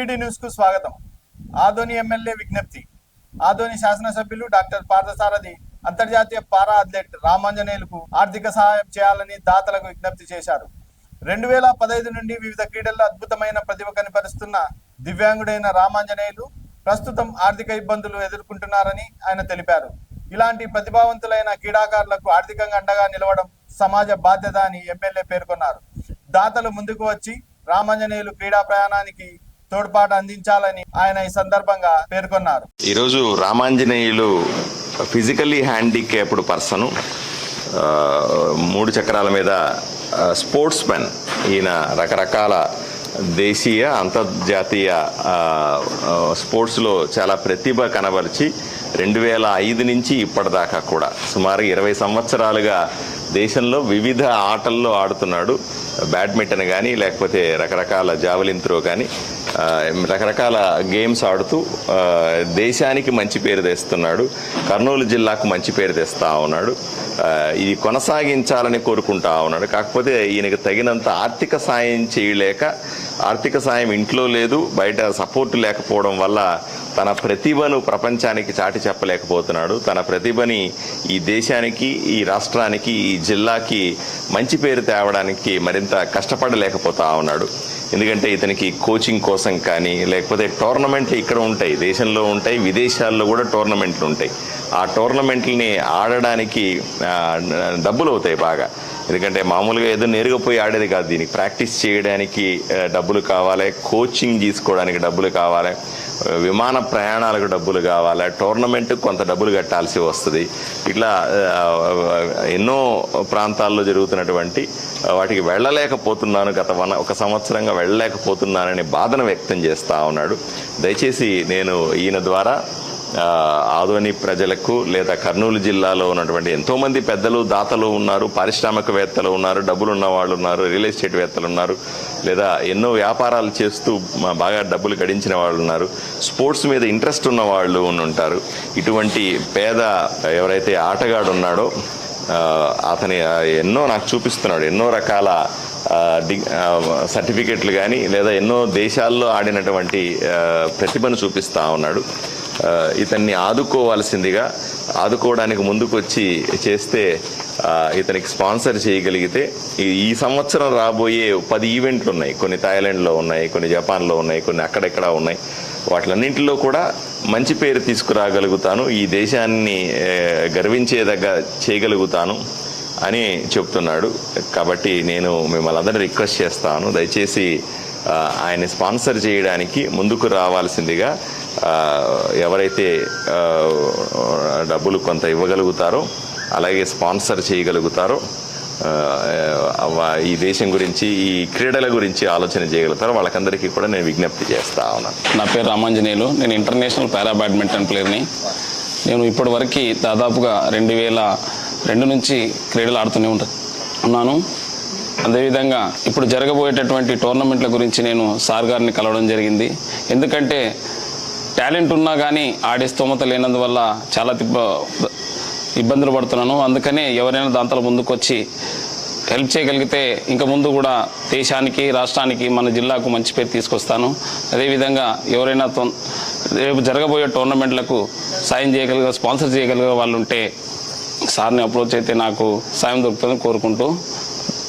VVD న్యూస్కు స్వాగతం. Adoni MLA విజ్ఞప్తి. ఆదోని శాసనసభ్యులు డాక్టర్ పార్థసారథి అంతర్జాతీయ పారా అథ్లెట్ రామాంజనేయులకు ఆర్థిక సహాయం చేయాలని దాతలకు విజ్ఞప్తి చేశారు. రెండు వేల పదహైదు నుండి వివిధ క్రీడల్లో అద్భుతమైన ప్రతిభ కనపరుస్తున్న దివ్యాంగుడైన రామాంజనేయులు ప్రస్తుతం ఆర్థిక ఇబ్బందులు ఎదుర్కొంటున్నారని ఆయన తెలిపారు. ఇలాంటి ప్రతిభావంతులైన క్రీడాకారులకు ఆర్థికంగా అండగా నిలవడం సమాజ బాధ్యత అని ఎమ్మెల్యే పేర్కొన్నారు. దాతలు ముందుకు వచ్చి రామాంజనేయులు క్రీడా ప్రయాణానికి తోడ్పాటు అందించాలని ఆయన ఈ సందర్భంగా పేర్కొన్నారు. ఈరోజు రామాంజనేయులు ఫిజికల్లీ హ్యాండిక్యాప్డ్ పర్సన్ మూడు చక్రాల మీద స్పోర్ట్స్ మెన్ ఈయన రకరకాల దేశీయ అంతర్జాతీయ స్పోర్ట్స్లో చాలా ప్రతిభ కనబరిచి రెండు వేల ఐదు నుంచి ఇప్పటిదాకా కూడా. సుమారు ఇరవై సంవత్సరాలుగా దేశంలో వివిధ ఆటల్లో ఆడుతున్నాడు. బ్యాడ్మింటన్ కానీ లేకపోతే రకరకాల జావలిన్ త్రో కానీ రకరకాల గేమ్స్ ఆడుతూ దేశానికి మంచి పేరు తెస్తున్నాడు. కర్నూలు జిల్లాకు మంచి పేరు తెస్తా ఉన్నాడు. ఇది కొనసాగించాలని కోరుకుంటా ఉన్నాడు. కాకపోతే ఈయనకు తగినంత ఆర్థిక సాయం చేయలేక ఆర్థిక సాయం ఇంట్లో లేదు బయట సపోర్ట్ లేకపోవడం వల్ల తన ప్రతిభను ప్రపంచానికి చాటి చెప్పలేకపోతున్నాడు. తన ప్రతిభని ఈ దేశానికి ఈ రాష్ట్రానికి ఈ జిల్లాకి మంచి పేరు తేవడానికి మరింత కష్టపడలేకపోతా ఉన్నాడు. ఎందుకంటే ఇతనికి కోచింగ్ కోసం కానీ లేకపోతే టోర్నమెంట్లు ఇక్కడ ఉంటాయి దేశంలో ఉంటాయి విదేశాల్లో కూడా టోర్నమెంట్లు ఉంటాయి. ఆ టోర్నమెంట్లని ఆడడానికి డబ్బులు అవుతాయి బాగా. ఎందుకంటే మామూలుగా ఏదో నేరుగా పోయి ఆడేది కాదు. దీనికి ప్రాక్టీస్ చేయడానికి డబ్బులు కావాలి కోచింగ్ తీసుకోవడానికి డబ్బులు కావాలి. విమాన ప్రయాణాలకు డబ్బులు కావాలి టోర్నమెంట్ కొంత డబ్బులు కట్టాల్సి వస్తుంది. ఇట్లా ఎన్నో ప్రాంతాల్లో జరుగుతున్నటువంటి వాటికి వెళ్ళలేకపోతున్నాను. గత వన ఒక సంవత్సరంగా వెళ్ళలేకపోతున్నానని బాధను వ్యక్తం చేస్తూ ఉన్నాడు. దయచేసి నేను ఈయన ద్వారా ఆదోని ప్రజలకు లేదా కర్నూలు జిల్లాలో ఉన్నటువంటి ఎంతోమంది పెద్దలు దాతలు ఉన్నారు పారిశ్రామికవేత్తలు ఉన్నారు డబ్బులు ఉన్న వాళ్ళు ఉన్నారు రియల్ ఎస్టేట్ వేత్తలు ఉన్నారు లేదా ఎన్నో వ్యాపారాలు చేస్తూ బాగా డబ్బులు గడించిన వాళ్ళు ఉన్నారు. స్పోర్ట్స్ మీద ఇంట్రెస్ట్ ఉన్న వాళ్ళు ఉంటారు ఇటువంటి పేద ఎవరైతే ఆటగాడు ఉన్నాడో అతని ఎన్నో నాకు చూపిస్తున్నాడు. ఎన్నో రకాల డి- సర్టిఫికెట్లు కానీ లేదా ఎన్నో దేశాల్లో ఆడినటువంటి ప్రతిభను చూపిస్తూ ఉన్నాడు. ఇతన్ని ఆదుకోవాల్సిందిగా ఆదుకోవడానికి ముందుకొచ్చి చేస్తే ఇతనికి స్పాన్సర్ చేయగలిగితే ఈ- ఈ సంవత్సరం రాబోయే పది ఈవెంట్లు ఉన్నాయి. కొన్ని థాయిలాండ్లో ఉన్నాయి కొన్ని జపాన్లో ఉన్నాయి కొన్ని అక్కడెక్కడ ఉన్నాయి. వాటిలన్నింటిలో కూడా మంచి పేరు తీసుకురాగలుగుతాను. ఈ దేశాన్ని గర్వించేదగ్గ చేయగలుగుతాను అని చెప్తున్నాడు. కాబట్టి నేను మిమ్మల్ని అందరినీ రిక్వెస్ట్ చేస్తాను. దయచేసి ఆయన్ని స్పాన్సర్ చేయడానికి ముందుకు రావాల్సిందిగా ఎవరైతే డబ్బులు కొంత ఇవ్వగలుగుతారో అలాగే స్పాన్సర్ చేయగలుగుతారో ఈ దేశం గురించి ఈ క్రీడల గురించి ఆలోచన చేయగలుగుతారో వాళ్ళకందరికీ కూడా నేను విజ్ఞప్తి చేస్తా ఉన్నాను. నా పేరు రామాంజనేయులు. నేను ఇంటర్నేషనల్ పారా బ్యాడ్మింటన్ ప్లేయర్ని. నేను ఇప్పటివరకు దాదాపుగా రెండు వేల రెండు నుంచి క్రీడలు ఆడుతూనే ఉంటా ఉన్నాను. అదేవిధంగా ఇప్పుడు జరగబోయేటటువంటి టోర్నమెంట్ల గురించి నేను సార్ గారిని కలవడం జరిగింది. ఎందుకంటే టాలెంట్ ఉన్నా కానీ ఆడే స్తోమత లేనందువల్ల చాలా తిప్ప ఇబ్బందులు పడుతున్నాను. అందుకనే ఎవరైనా దాంతో ముందుకొచ్చి హెల్ప్ చేయగలిగితే ఇంకా ముందు కూడా దేశానికి రాష్ట్రానికి మన జిల్లాకు మంచి పేరు తీసుకొస్తాను. అదేవిధంగా ఎవరైనా తొం- రేపు జరగబోయే టోర్నమెంట్లకు సాయం చేయగలిగే స్పాన్సర్ చేయగలిగే వాళ్ళు ఉంటే సార్ని అప్రోచ్ అయితే నాకు సాయం దొరుకుతుందని కోరుకుంటూ